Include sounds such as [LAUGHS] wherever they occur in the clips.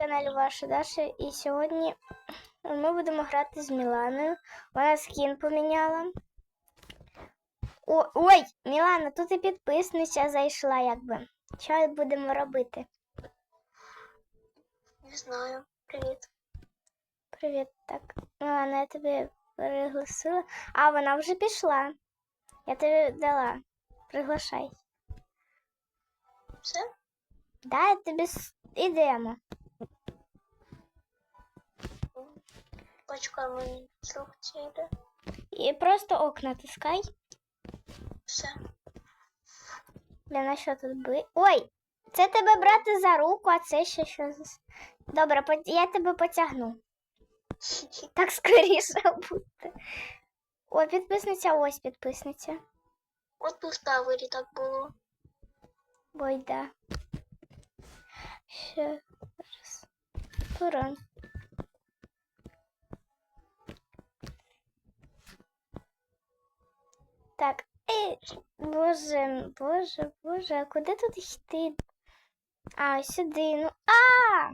каналі Ваша Даша, і сьогодні ми будемо грати з Міланою. Вона скін поміняла. О, ой, Мілана, тут і підписниця зайшла, якби. Що будемо робити? Не знаю. Привіт. Привіт, так. Мілана, я тобі пригласила. А, вона вже пішла. Я тобі дала. Приглашай. Все? Да, я тобі с- Почекай, мені інструкція йде. І просто ок натискай. Все. Для на що тут би. Ой! Це тебе брати за руку, а це ще що за. с- Добре, я тебе потягну. [LAUGHS] Так скоріше буде. О, підписниця, ось підписниця. От у Ставері так було. Ой, да. Ще раз. Туран. Так. Ей, боже, боже, боже, а куди тут йти? А, сюди. Ну. А!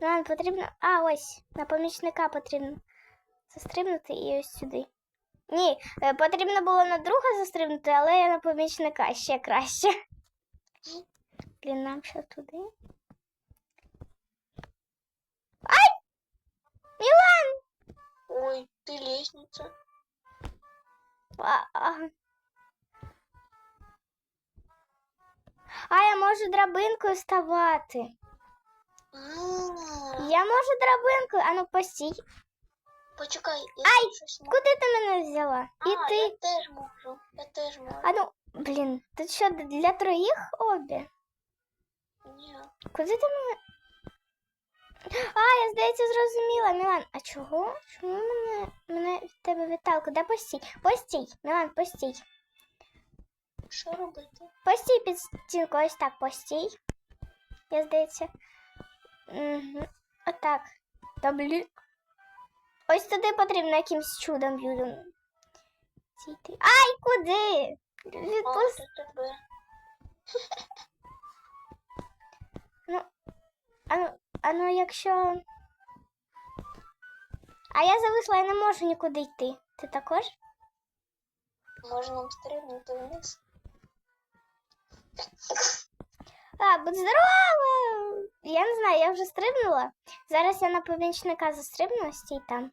Нам потрібно. А, ось, на помічника потрібно застрибнути і ось сюди. Ні, е, потрібно було на друга застрибнути, але я на помічника ще краще. Блін, нам ще туди. Ай! Мілан! Ой, ти лестниця. А, я можу драбинкою ставати. Я можу драбинкою. А ну постій. Почекай, я Ай, щось можу. Куди ти мене взяла? І А, ти. я теж можу. Я теж можу. А ну, блін, тут що для троїх обі? Ні. Куди ти мене? А, я здається, зрозуміла, Мілан. А чого? Чому мене, мене від тебе віталку? Да постій. Постій, Мілан, постій. Що робити? Постій під стінку, ось так, постій. Я здається. Угу. Отак. Та блін. Ось туди потрібно якимсь чудом юдом. Зійти. Ай, куди? О, Відпусти. тебе. А ну, а ну, якщо. А я зависла, я не можу нікуди йти. Ти також? Можна нам вниз. А, будь здорова! Я не знаю, я вже стрибнула. Зараз я на помічника застрибну, стій там.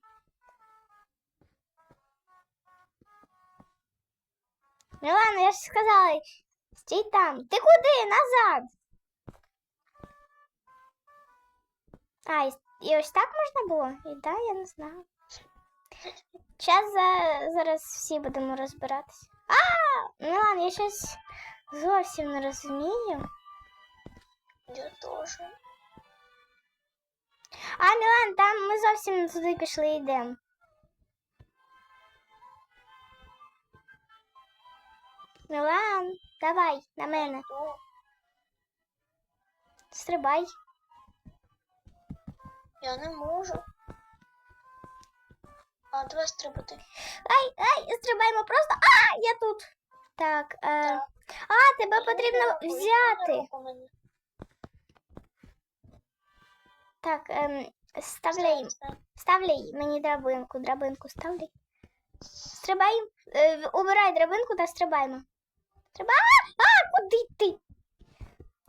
Мілана, я ж сказала, стій там. Ти куди? Назад. А, і, і ось так можна було? І да, я не знаю. Зараз за, зараз всі будемо розбиратися. А, Мілан, я щось зовсім не розумію. Я теж. А, Мілан, там ми зовсім не туди пішли йдемо. Мілан, давай на мене. Стрибай. Я не можу. А, давай стрибати. Ай, ай, стрибаємо просто. А, я тут. Так, е... Так. а, тебе потрібно взяти. Так, ем, ставляй, Став, став. ставляй мені драбинку, драбинку ставляй. Стрибай, е, убирай драбинку та стрибаємо. Стрибай. А, куди ти?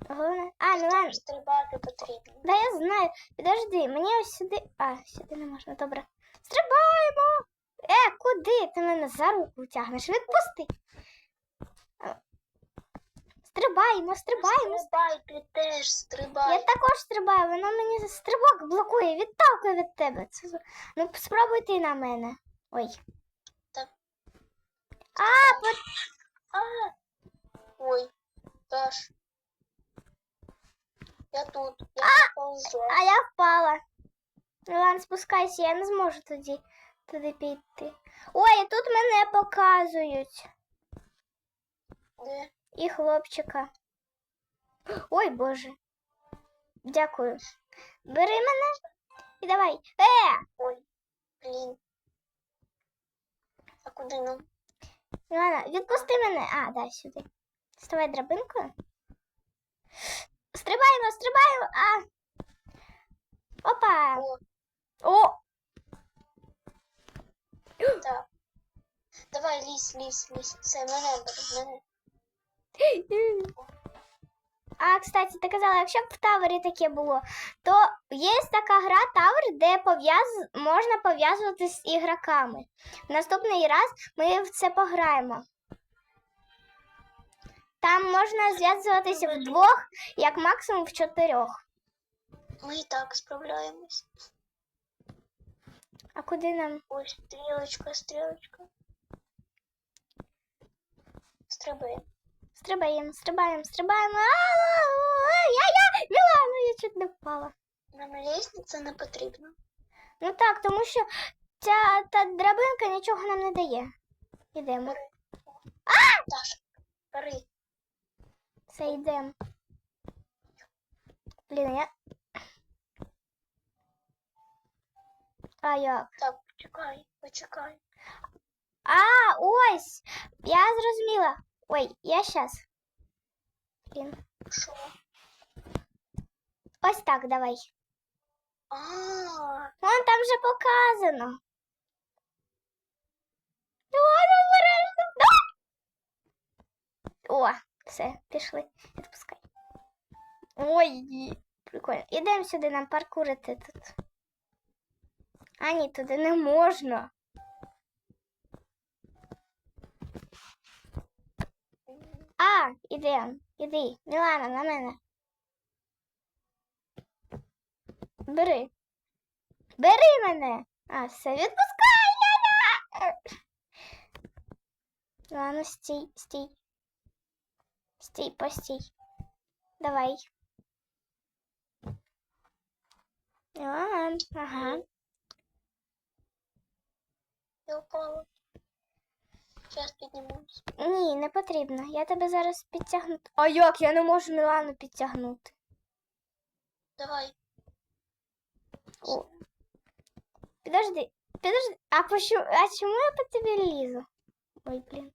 Головне. А, Мілан, Там стрибати потрібно. Да я знаю. Підожди, мені ось сюди. А, сюди не можна, добре. Стрибаємо! Е, куди? Ти мене за руку тягнеш? Відпусти. Стрибаємо, стрибаємо. Стрибай, ти теж стрибай. Я також стрибаю, вона мені стрибок блокує, відталкує від тебе. Це... Ну, спробуй ти на мене. Ой. Так. А, по... А! Ой, Даш. Я тут. Я ползу. а я впала. Ладно, спускайся, я не зможу тоді туди піти. Ой, тут мене показують. Де? І хлопчика. Ой, Боже. Дякую. Бери мене і давай. Е! Ой, блін. А куди нам? Ладно, відпусти мене. А, да, сюди. Ставай драбинкою. Стрибаємо, стрибаємо. А. А! О, так. Давай, лізь, лізь, лізь. Все, мене мене. А, кстати, ти казала, якщо б в Тавері таке було, то є така гра Тавер, де пов'яз... можна пов'язувати з ігроками. В наступний раз ми в це пограємо. Там можна зв'язуватися вдвох, як максимум в чотирьох. Ми і так справляємось. А куди нам? Ось стрілочка, стрілочка. Стрибаємо. Стрибаємо, стрибаємо, стрибаємо. Я-я! Мілана, я чуть не впала. Нам лестниця не потрібна. Ну так, тому що ця та драбинка нічого нам не дає. Ідемо. Даша, бери. Все, йдемо. Блін, я. А як? Так, почекай, почекай. А, ось! Я зрозуміла. Ой, я щас. Блін. Що? Ось так, давай. А, Вон там же показано. Ладно, обережно. Да! О, Все, пішли. Відпускай. Ой, прикольно. Ідемо сюди нам паркурити тут. А ні, туди не можна. А, ідемо. Іди, Мілана, на мене. Бери. Бери мене. А, все, відпускай. Ладно, стій, стій. Стій, постій. Давай. Ладно, ага. я впала. Зараз піднімусь. Ні, не потрібно. Я тебе зараз підтягну. А як? Я не можу Мілану підтягнути. Давай. О. Підожди, підожди. А, пощо... а чому я по тобі лізу? Ой, блін.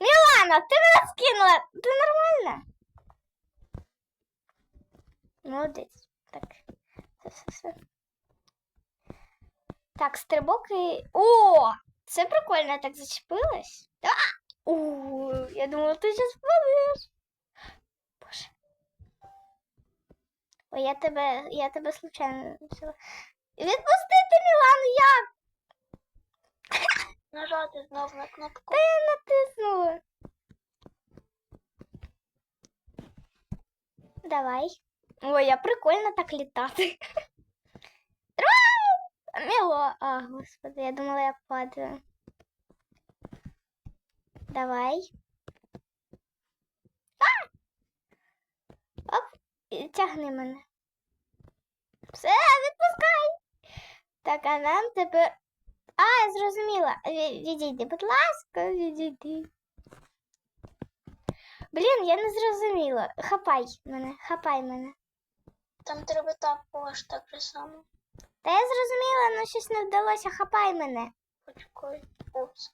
Мілана, ти мене скинула. Ти нормальна? Молодець. Так. Все, все, все. Так, стрибок і. О! Це прикольно, я так зачепилась. А! О, я думала, ти зараз впадеш. Боже. Ой, я тебе, я тебе случайно взяла. Відпустити Мілану, як? Нажати знов на кнопку. Та я натиснула. Давай. Ой, я прикольно так літати. Міло. А, господи, я думала, я падаю. Давай. А! Оп, тягни мене. Все, відпускай. Так, а нам тепер. А, я зрозуміла. Відійди, будь ласка, відійди. Блін, я не зрозуміла. Хапай мене, хапай мене. Там треба також так же само. Та я зрозуміла, але щось не вдалося. Хапай мене. Почекай. Ось.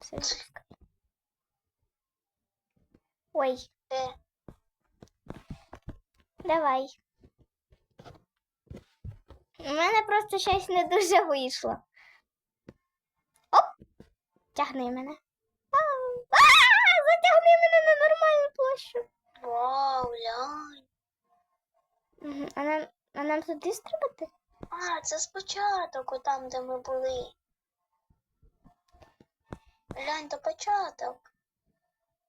Все. Ой, Де? давай. У мене просто щось не дуже вийшло. Тягни мене. Затягни мене на нормальну площу. Вау, глянь. А нам, а нам туди стрибати? А, це спочатку, там, де ми були. Глянь, то початок.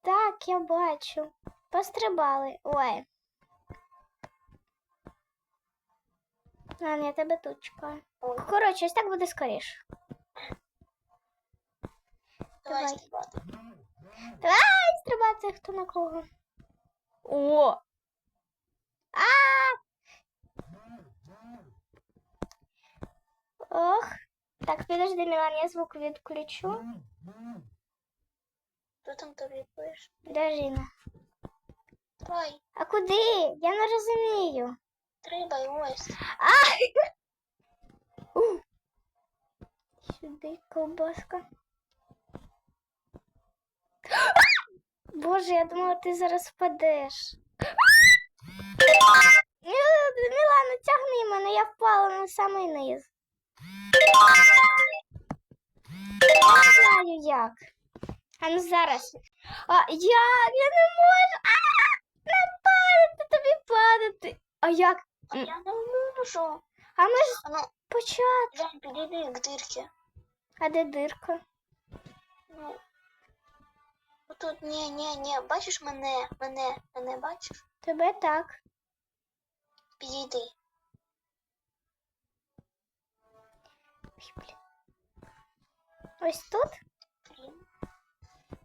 Так, я бачу. Пострибали. Ой. Ладно, я тебе тут чекаю. Коротше, ось так буде скоріше. давай давай. стрибати. Давай стрибати хто на кого. О! А! Ох. Так, підожди, Мілан, я звук відключу. Хто там тобі пише? Дожина. Давай, А куди? Я не розумію. стрибай, ось. А! У. [LAUGHS] Сюди ковбаска. Боже, я думала, ти зараз впадеш. Мілана, тягни я впала на самий низ. Не знаю як. А ну зараз. А як? Я не можу. А, не падати тобі падати. А як? А я не можу. А ми ж ну, почати. Підійди к дирці. А де дирка? Ну, тут ні, ні, ні. Бачиш мене, мене, мене бачиш? Тебе так. Підійди. Ой, блін. Ось тут. Блін.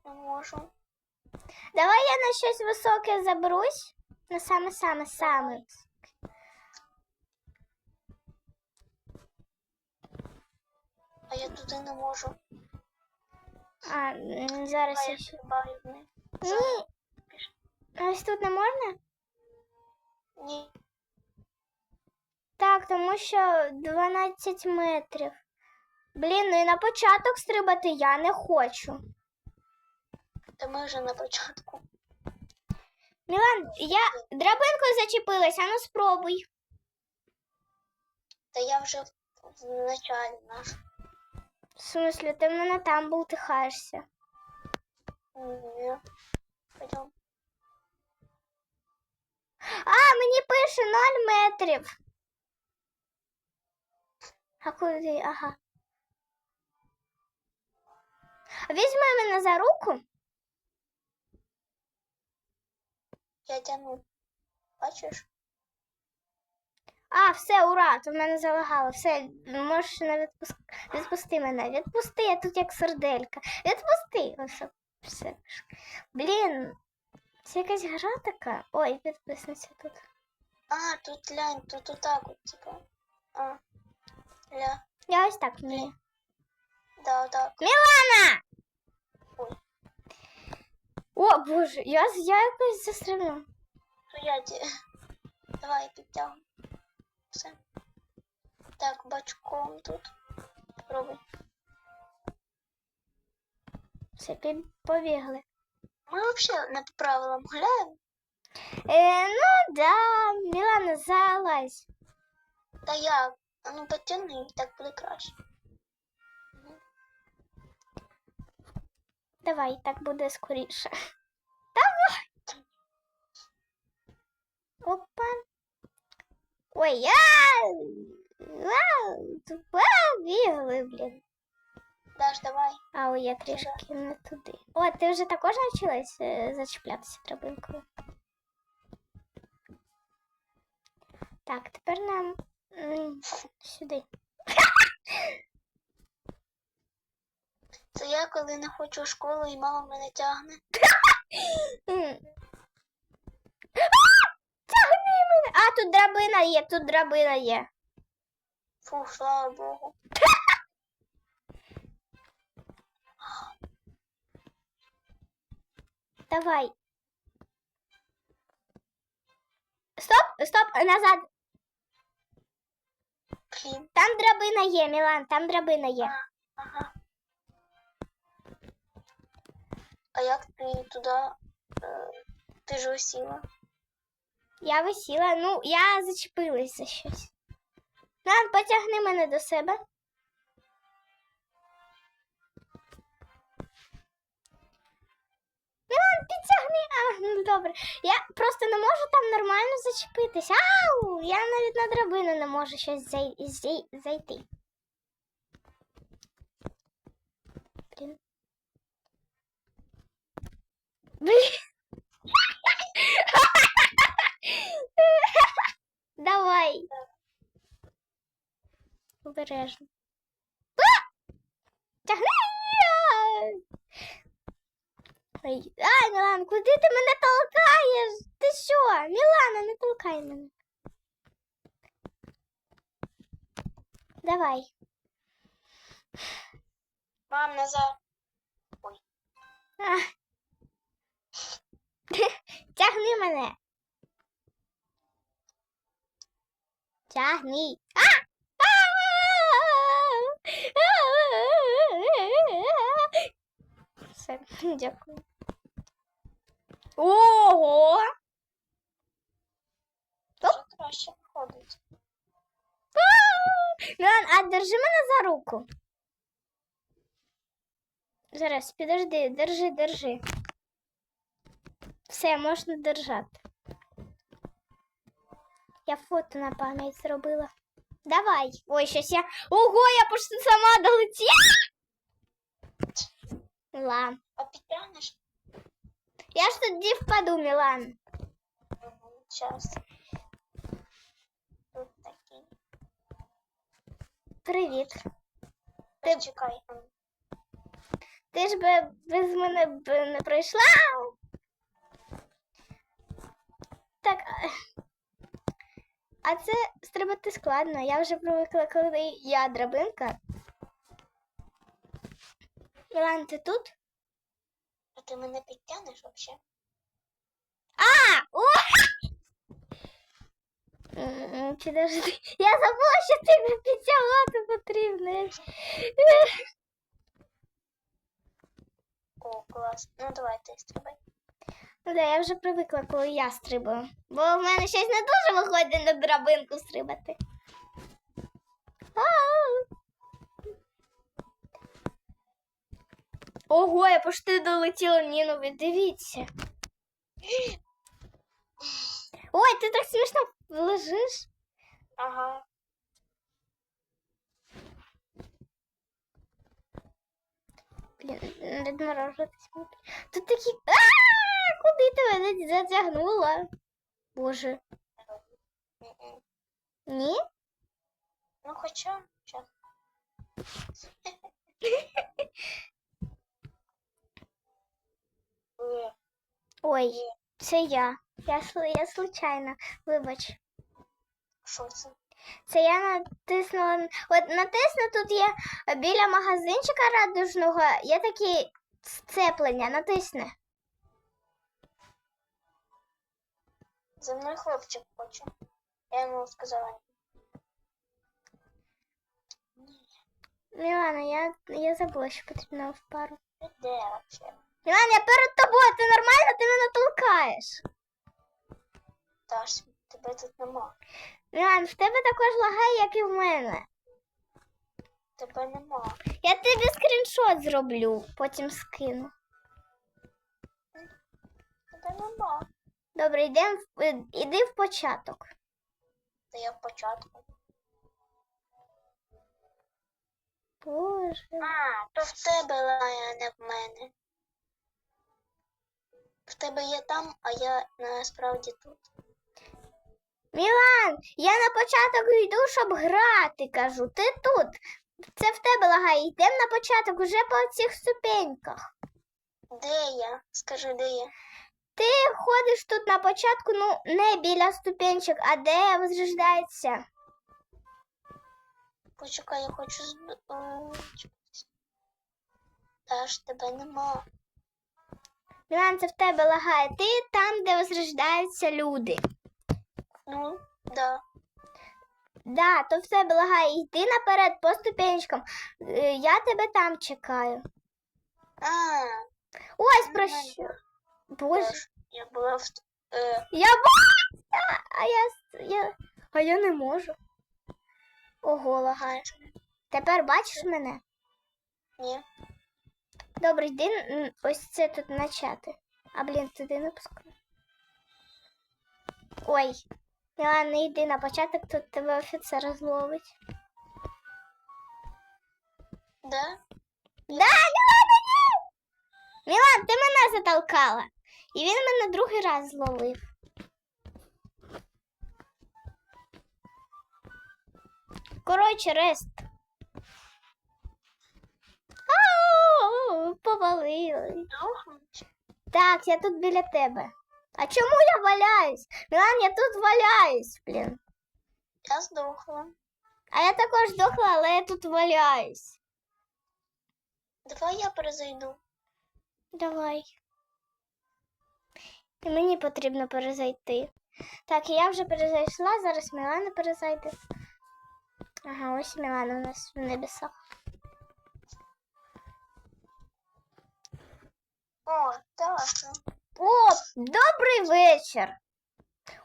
Не можу. Давай я на щось високе заберусь. На саме-саме саме. А я туди не можу. А, зараз я ще. стрибаю в них. Ні. А ось тут не можна? Ні. Так, тому що 12 метрів. Блін, ну і на початок стрибати я не хочу. Та ми вже на початку. Мілан, я драбинкою зачепилась, а ну спробуй. Та я вже в, в началі наш. В ти в мене там бултихаєшся. Ні. Пойдем. А, мені пише 0 метрів. А куди? Ага. Візьми мене за руку. Я тяну. Бачиш? А, все, ура, то в мене залагало. Все, можеш не відпуск... відпусти мене. Відпусти, я тут як серделька. Відпусти. Ось, все. Блін, це якась гра така. Ой, підписниця тут. А, тут глянь, тут отак от, типа. А. Ля. Я ось так вмію. Да, отак. Мілана! Ой. О, боже, я, я якось я ті. [LAUGHS] Давай підтягуй. Все. Так, бачком тут. Пробуй. Все, побігли. Ми взагалі не по правилам гуляємо. Е, ну да, Мілана, залазь. Та? А ну потягни, так буде краще. Давай, так буде скоріше. [LAUGHS] Давай. Опа. Ой, я. Вау, тупа, бігли, блін. Даш, давай. А, ой, я трішки не туди. О, ти вже також навчилась е, зачіплятися драбинкою? Так, тепер нам м, сюди. Це я коли не хочу в школу і мама мене тягне. А! Тут драбина є, тут драбина є. Фу, слава Богу. [GASPS] Давай. Стоп, стоп, назад. Блін. Там драбина є, Мілан, там драбина є. Ага. А як ти туди? Е, ти ж осіла. Я висіла, ну, я зачепилась за щось. Мілан, потягни мене до себе. Мілан, підтягни. А, ну добре. Я просто не можу там нормально зачепитись. Ау! Я навіть на драбину не можу щось зай... зай... зайти. Блін. Блін. [LAUGHS] Давай. Обережно. А! Тягни! Ой, Ай, Мілан, куди ти мене толкаєш? Ти що? Мілана, не толкай мене. Давай. Мам, назад. А. [LAUGHS] Тягни мене. Тягни. А! Все, [LAUGHS] дякую. Ого! Вже краще виходить. А держи мене за руку. Зараз, підожди, держи, держи. Все, можна держати. Я фото на пам'ять зробила. Давай. Ой, щось я. Ого, я почти сама долетіла. Ла. А підтягнеш? Я ж тоді впаду, Мілан. Час. Тут такий. Привіт. Ти... Чекай. Ти ж би без мене б не пройшла. Так. А- це стрибати складно. Я вже привикла, коли я драбинка. Мілан, ти тут? А ти мене підтягнеш взагалі? А! О! М, Підожди. Я забула, що тебе підтягати потрібно. О, клас. Ну давай ти стрибай. Ну да, я вже привикла, коли я стрибаю. Бо в мене щось не дуже виходить на драбинку стрибати. Ау! Ого, я почти долетіла Ніну, ви дивіться. Ой, ти так смішно лежиш. Ага. Блін, відморожитись. Тут такі. А, куди ти мене затягнула? Боже. Ні? Ну хоча. Ой, це я. Я, я случайно. Вибач. Що це? Це я натиснула. От натисну тут є біля магазинчика радужного, є такі сцеплення, натисни. За мною хлопчик хоче. Я йому сказала. Мілана, я, я забула, що потрібно в пару. Де взагалі? Мілана, я перед тобою, ти нормально, ти мене толкаєш. Даш, тебе тут нема. Мілан, в тебе також лагає, як і в мене. Тебе нема. Я тобі скріншот зроблю, потім скину. Тебе нема. Добре, йдем, в- е, іди в початок. Та я в початку. Боже. А, то в тебе лає, а не в мене. В тебе є там, а я насправді тут. Мілан, я на початок йду, щоб грати, кажу. Ти тут. Це в тебе лагає. Йдемо на початок уже по цих ступеньках. Де я? Скажи, де я? Ти ходиш тут на початку, ну не біля ступенчик, а де возрождається. Почекай, я хочу чекай. Даш, тебе нема. Мілан, це в тебе лагає. Ти там, де возрождаються люди. Ну, да. Да, то в тебе лагає. Йди наперед по ступенчикам. Е, Я тебе там чекаю. А, Ось про що. Боже. Я була в... Е, Я бачу, а я, я, а я не можу. Ого, лагає. Тепер бачиш мене? ні. Добре, йди ось це тут начати. А блін, туди не пускаю. Ой. Мілан, не йди на початок, тут тебе офіцер зловить. Да? Да, Мілана, ні! Мілан, ти мене затолкала. І він мене другий раз зловив. Коротше, рест. Ау, повалили. Так, я тут біля тебе. А чому я валяюсь? Мілан, я тут валяюсь, блін. Я здохла. А я також здохла, але я тут валяюсь. Давай я перезайду. Давай. І мені потрібно перезайти. Так, я вже перезайшла, зараз Мілана перезайде. Ага, ось Мілана у нас в небесах. О, Даша. О, добрий вечір!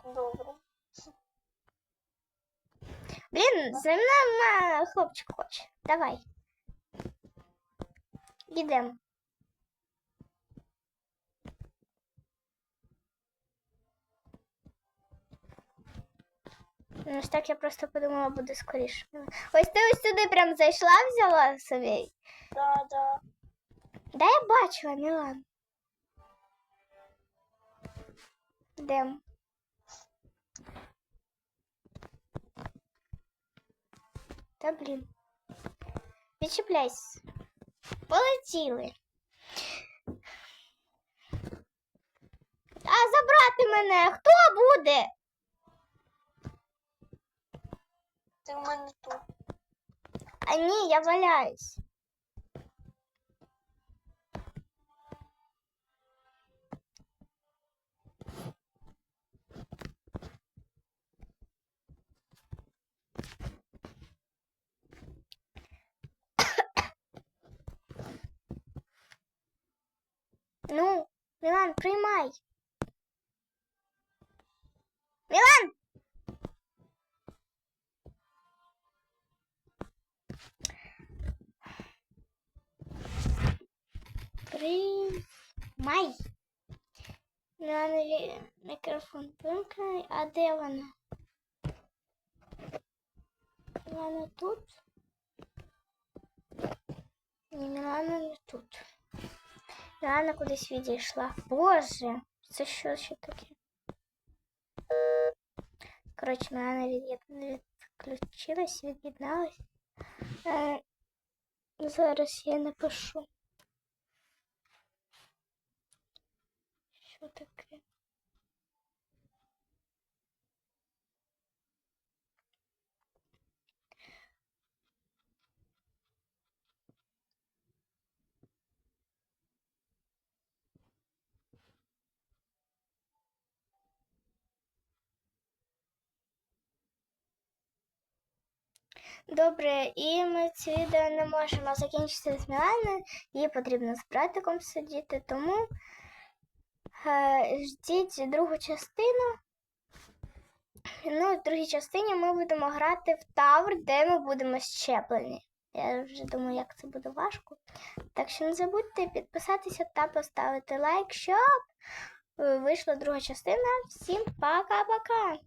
Добре. Блін, за мною хлопчик хоче. Давай. Ідемо. Ну, ось так я просто подумала, буде скоріше. Ось ти ось сюди прям зайшла, взяла собі. Да, да. Да я бачила, Мілан. Йдем. Та блін. Відчіпляйся. Полетіли. А забрати мене хто буде? Ти в мене тут. А ні, я валяюсь. Ну, Мілан, приймай. Мілан! Приймай. Міланові мікрофон вимкнений. А де вона? Мілана тут? Мілана не тут. Мілана кудись відійшла. Боже, це що ще таке? Коротше, Мілана від... відключилась, від'єдналась. Е, зараз я напишу. Що таке? Добре, і ми це відео не можемо закінчити з Міланою. Їй потрібно з братиком сидіти, тому е, ждіть другу частину. Ну, в другій частині ми будемо грати в Тавр, де ми будемо щеплені. Я вже думаю, як це буде важко. Так що не забудьте підписатися та поставити лайк, щоб е, вийшла друга частина. Всім пока-пока!